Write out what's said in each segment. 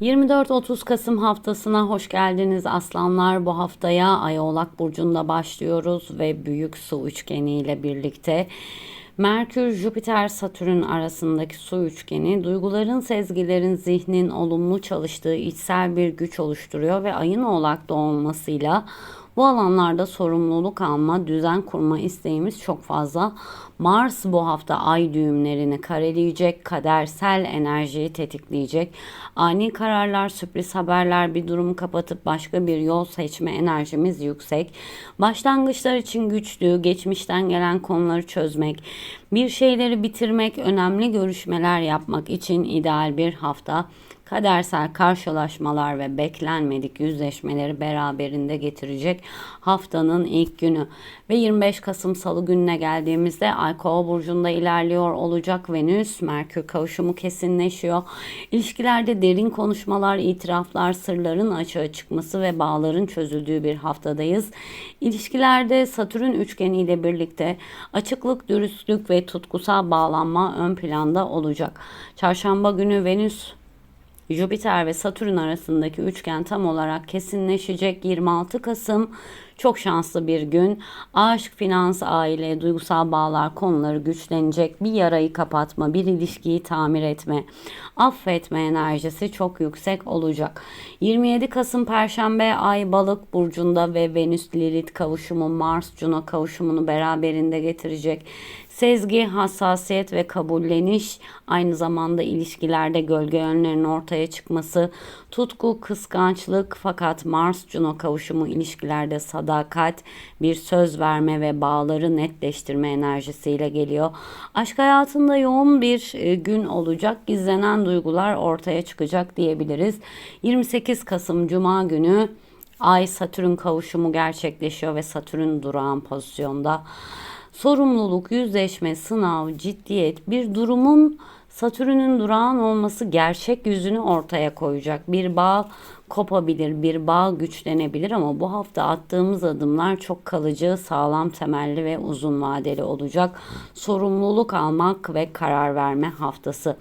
24-30 Kasım haftasına hoş geldiniz aslanlar. Bu haftaya Ay Oğlak Burcu'nda başlıyoruz ve büyük su üçgeni ile birlikte Merkür, Jüpiter, Satürn arasındaki su üçgeni duyguların, sezgilerin, zihnin olumlu çalıştığı içsel bir güç oluşturuyor ve ayın Oğlak'ta olmasıyla bu alanlarda sorumluluk alma, düzen kurma isteğimiz çok fazla. Mars bu hafta ay düğümlerini kareleyecek, kadersel enerjiyi tetikleyecek. Ani kararlar, sürpriz haberler, bir durumu kapatıp başka bir yol seçme enerjimiz yüksek. Başlangıçlar için güçlü, geçmişten gelen konuları çözmek, bir şeyleri bitirmek, önemli görüşmeler yapmak için ideal bir hafta kadersel karşılaşmalar ve beklenmedik yüzleşmeleri beraberinde getirecek haftanın ilk günü. Ve 25 Kasım Salı gününe geldiğimizde Ay Kova burcunda ilerliyor olacak Venüs Merkür kavuşumu kesinleşiyor. İlişkilerde derin konuşmalar, itiraflar, sırların açığa çıkması ve bağların çözüldüğü bir haftadayız. İlişkilerde Satürn üçgeniyle birlikte açıklık, dürüstlük ve tutkusal bağlanma ön planda olacak. Çarşamba günü Venüs Jüpiter ve Satürn arasındaki üçgen tam olarak kesinleşecek 26 Kasım çok şanslı bir gün. Aşk, finans, aile, duygusal bağlar konuları güçlenecek. Bir yarayı kapatma, bir ilişkiyi tamir etme, affetme enerjisi çok yüksek olacak. 27 Kasım Perşembe Ay Balık burcunda ve Venüs Lilith kavuşumu Mars Juno kavuşumunu beraberinde getirecek. Sezgi, hassasiyet ve kabulleniş aynı zamanda ilişkilerde gölge yönlerin ortaya çıkması, tutku, kıskançlık fakat Mars Juno kavuşumu ilişkilerde sadakat, bir söz verme ve bağları netleştirme enerjisiyle geliyor. Aşk hayatında yoğun bir e, gün olacak. Gizlenen duygular ortaya çıkacak diyebiliriz. 28 Kasım Cuma günü Ay Satürn kavuşumu gerçekleşiyor ve Satürn durağan pozisyonda sorumluluk, yüzleşme, sınav, ciddiyet bir durumun Satürn'ün durağan olması gerçek yüzünü ortaya koyacak. Bir bağ kopabilir, bir bağ güçlenebilir ama bu hafta attığımız adımlar çok kalıcı, sağlam temelli ve uzun vadeli olacak. Sorumluluk almak ve karar verme haftası.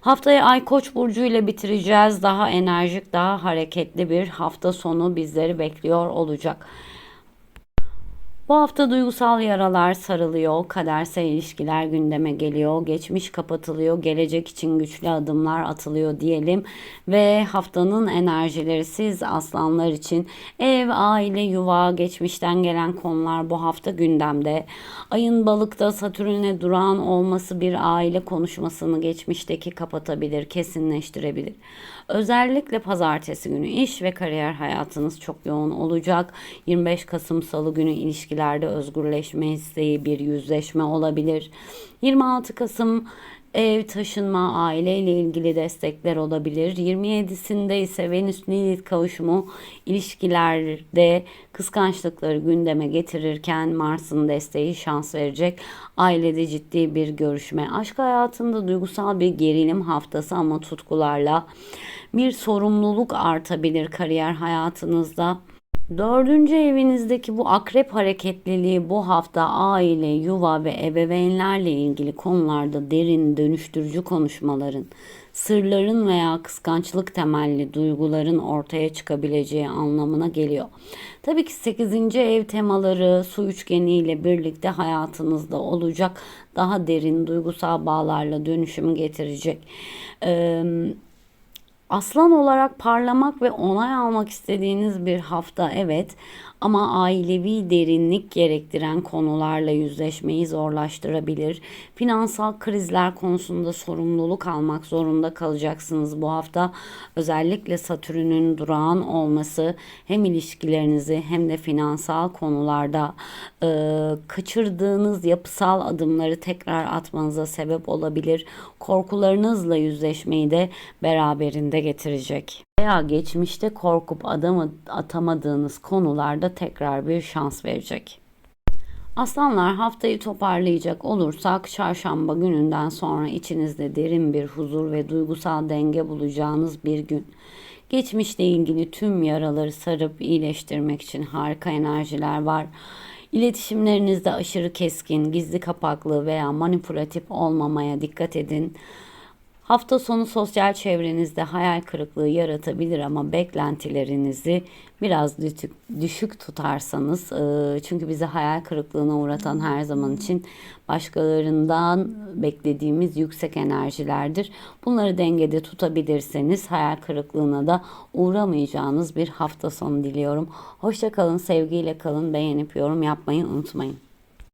Haftayı Ay Koç burcu ile bitireceğiz. Daha enerjik, daha hareketli bir hafta sonu bizleri bekliyor olacak. Bu hafta duygusal yaralar sarılıyor, kadersel ilişkiler gündeme geliyor, geçmiş kapatılıyor, gelecek için güçlü adımlar atılıyor diyelim. Ve haftanın enerjileri siz aslanlar için ev, aile, yuva, geçmişten gelen konular bu hafta gündemde. Ayın balıkta Satürn'e durağan olması bir aile konuşmasını geçmişteki kapatabilir, kesinleştirebilir. Özellikle pazartesi günü iş ve kariyer hayatınız çok yoğun olacak. 25 Kasım Salı günü ilişkilerde özgürleşme isteği bir yüzleşme olabilir. 26 Kasım ev, taşınma, aileyle ilgili destekler olabilir. 27'sinde ise Venüs Lilith kavuşumu ilişkilerde kıskançlıkları gündeme getirirken Mars'ın desteği şans verecek. Ailede ciddi bir görüşme. Aşk hayatında duygusal bir gerilim haftası ama tutkularla bir sorumluluk artabilir kariyer hayatınızda. Dördüncü evinizdeki bu akrep hareketliliği bu hafta aile, yuva ve ebeveynlerle ilgili konularda derin dönüştürücü konuşmaların, sırların veya kıskançlık temelli duyguların ortaya çıkabileceği anlamına geliyor. Tabii ki 8. ev temaları su üçgeniyle birlikte hayatınızda olacak daha derin duygusal bağlarla dönüşüm getirecek. Ee, Aslan olarak parlamak ve onay almak istediğiniz bir hafta evet ama ailevi derinlik gerektiren konularla yüzleşmeyi zorlaştırabilir. Finansal krizler konusunda sorumluluk almak zorunda kalacaksınız bu hafta. Özellikle Satürn'ün durağan olması hem ilişkilerinizi hem de finansal konularda e, kaçırdığınız yapısal adımları tekrar atmanıza sebep olabilir. Korkularınızla yüzleşmeyi de beraberinde getirecek veya geçmişte korkup adamı atamadığınız konularda tekrar bir şans verecek. Aslanlar haftayı toparlayacak olursak çarşamba gününden sonra içinizde derin bir huzur ve duygusal denge bulacağınız bir gün. Geçmişle ilgili tüm yaraları sarıp iyileştirmek için harika enerjiler var. İletişimlerinizde aşırı keskin, gizli kapaklı veya manipülatif olmamaya dikkat edin Hafta sonu sosyal çevrenizde hayal kırıklığı yaratabilir ama beklentilerinizi biraz düşük, tutarsanız e, çünkü bizi hayal kırıklığına uğratan her zaman için başkalarından beklediğimiz yüksek enerjilerdir. Bunları dengede tutabilirseniz hayal kırıklığına da uğramayacağınız bir hafta sonu diliyorum. Hoşça kalın, sevgiyle kalın, beğenip yorum yapmayı unutmayın.